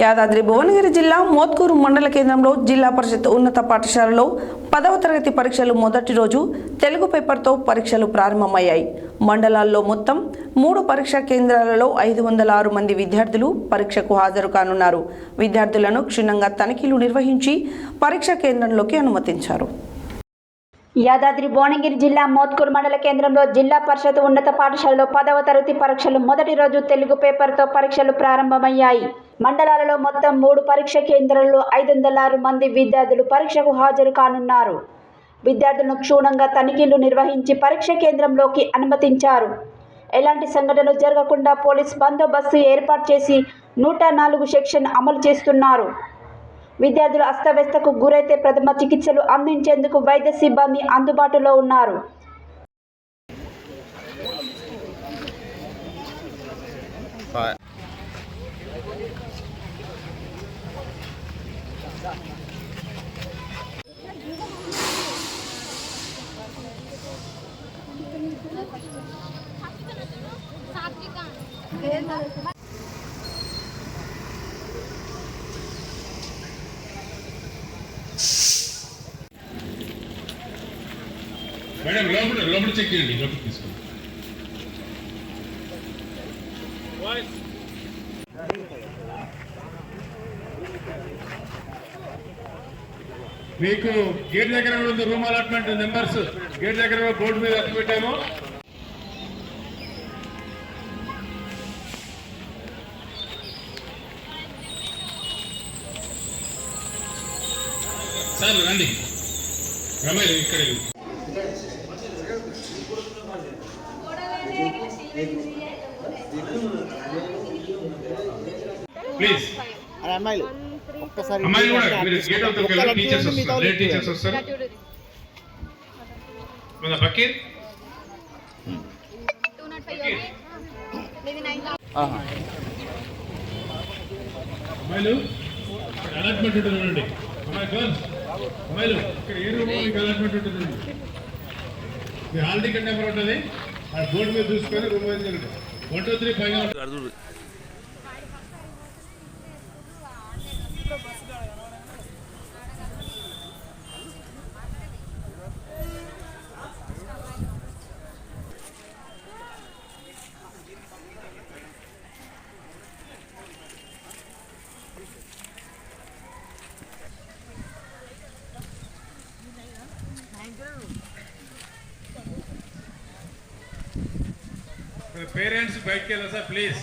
యాదాద్రి భువనగిరి జిల్లా మోత్కూరు మండల కేంద్రంలో జిల్లా పరిషత్ ఉన్నత పాఠశాలలో పదవ తరగతి పరీక్షలు మొదటి రోజు తెలుగు పేపర్తో పరీక్షలు ప్రారంభమయ్యాయి. మండలాల్లో మొత్తం మూడు పరీక్షా కేంద్రాలలో ఐదు వందల ఆరు మంది విద్యార్థులు పరీక్షకు హాజరు కానున్నారు. విద్యార్థులను క్షుణ్ణంగా తనిఖీలు నిర్వహించి పరీక్షా కేంద్రంలోకి అనుమతించారు. యాదాద్రి భువనగిరి జిల్లా మోత్కూరు మండల కేంద్రంలో జిల్లా పరిషత్ ఉన్నత పాఠశాలలో పదవ తరగతి పరీక్షలు మొదటి రోజు తెలుగు పేపర్తో పరీక్షలు ప్రారంభమయ్యాయి. మండలాలలో మొత్తం మూడు పరీక్ష కేంద్రాల్లో ఐదు వందల ఆరు మంది విద్యార్థులు పరీక్షకు హాజరు కానున్నారు. విద్యార్థులను క్షుణ్ణంగా తనిఖీలు నిర్వహించి పరీక్ష కేంద్రంలోకి అనుమతించారు. ఎలాంటి సంఘటనలు జరగకుండా పోలీస్ బందోబస్తు ఏర్పాటు చేసి నూట నాలుగు సెక్షన్ అమలు చేస్తున్నారు. విద్యార్థులు అస్తవ్యస్తకు గురైతే ప్రథమ చికిత్సలు అందించేందుకు వైద్య సిబ్బంది అందుబాటులో ఉన్నారు. మేడం లోపల లోపల చెక్ చేయండి లోపల తీసుకోండి. మీకు గేట్ దగ్గర ఉంది రూమ్ అలాట్మెంట్ నెంబర్స్ గేట్ దగ్గర బోర్డు మీద అట్టు పెట్టాము. సార్ రండి. రమేష్ ఇక్కడ. ప్లీజ్ అమ్మాయిలు ఒక్కసారి అమ్మాయిలు కూడా మీరు గేట్ అవుతారు కదా టీచర్స్ వస్తారు. లేట్ టీచర్స్ వస్తారు. మన బకీర్? బకీర్ ఆహా. అమ్మాయిలు ఇక్కడ అలాట్మెంట్ ఉంటుంది చూడండి. అమ్మాయి గర్ల్స్ అమ్మాయిలు ఇక్కడ ఏ రూమ్ మీకు అలాట్మెంట్ ఉంటుంది మీ హాల్ టికెట్ నెంబర్ ఉంటుంది. ఆ బోర్డు మీద చూసుకొని రూమ్ మీద one two three five parents బయటకు వెళ్ళా సార్ ప్లీజ్.